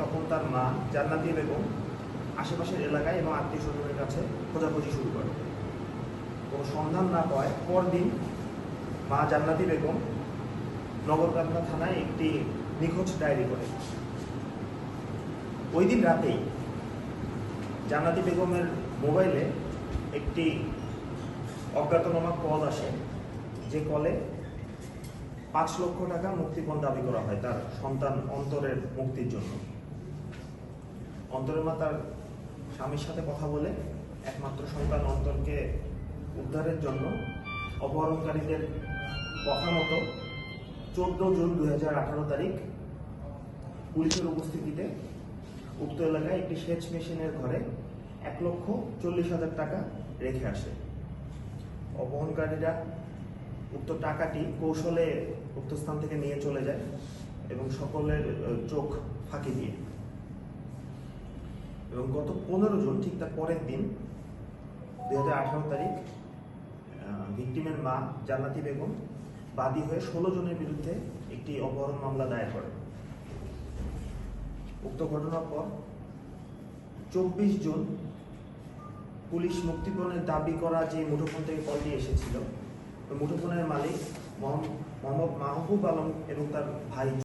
তখন তার মা জান্নাতি বেগম আশেপাশের এলাকায় এবং আত্মীয় স্বজনের কাছে খোঁজাখুঁজি শুরু করে। কোনো সন্ধান না পাওয়ায় পরদিন মা জান্নাতি বেগম নগরকান্দা থানায় একটি নিখোঁজ ডায়েরি করে। ওই দিন রাতেই জান্নাতি বেগমের মোবাইলে একটি অজ্ঞাতনামা কল আসে, যে কলে পাঁচ লক্ষ টাকা মুক্তিপণ দাবি করা হয় তার সন্তান অন্তরের মুক্তির জন্য। অন্তরের মা তার স্বামীর সাথে কথা বলে একমাত্র সন্তান অন্তরকে উদ্ধারের জন্য অপহরণকারীদের কথা মতো চোদ্দ জুন দু হাজার আঠারো তারিখ পুলিশের উপস্থিতিতে উক্ত এলাকায় একটি সেচ মেশিনের ঘরে এক লক্ষ চল্লিশ হাজার টাকা রেখে আসে। অপহরণকারীরা উক্ত টাকাটি কৌশলে উক্ত স্থান থেকে নিয়ে চলে যায় এবং সকলের চোখ ফাঁকি দিয়ে। এবং গত পনেরো জন, ঠিক তার পরের দিন, দুই হাজার আঠারো তারিখ ভিকটিমের মা জান্নাতি বেগম বাদী হয়ে ষোলো জনের বিরুদ্ধে একটি অপহরণ মামলা দায়ের করে। উক্ত ঘটনার পর চব্বিশ জন পুলিশ মুক্তিপণের দাবি করা যে মুঠোফোন থেকে কলটি এসেছিল, ওই মুঠোফোনের মালিক মোহাম্মদ মাহবুব আলম এবং তার ভাই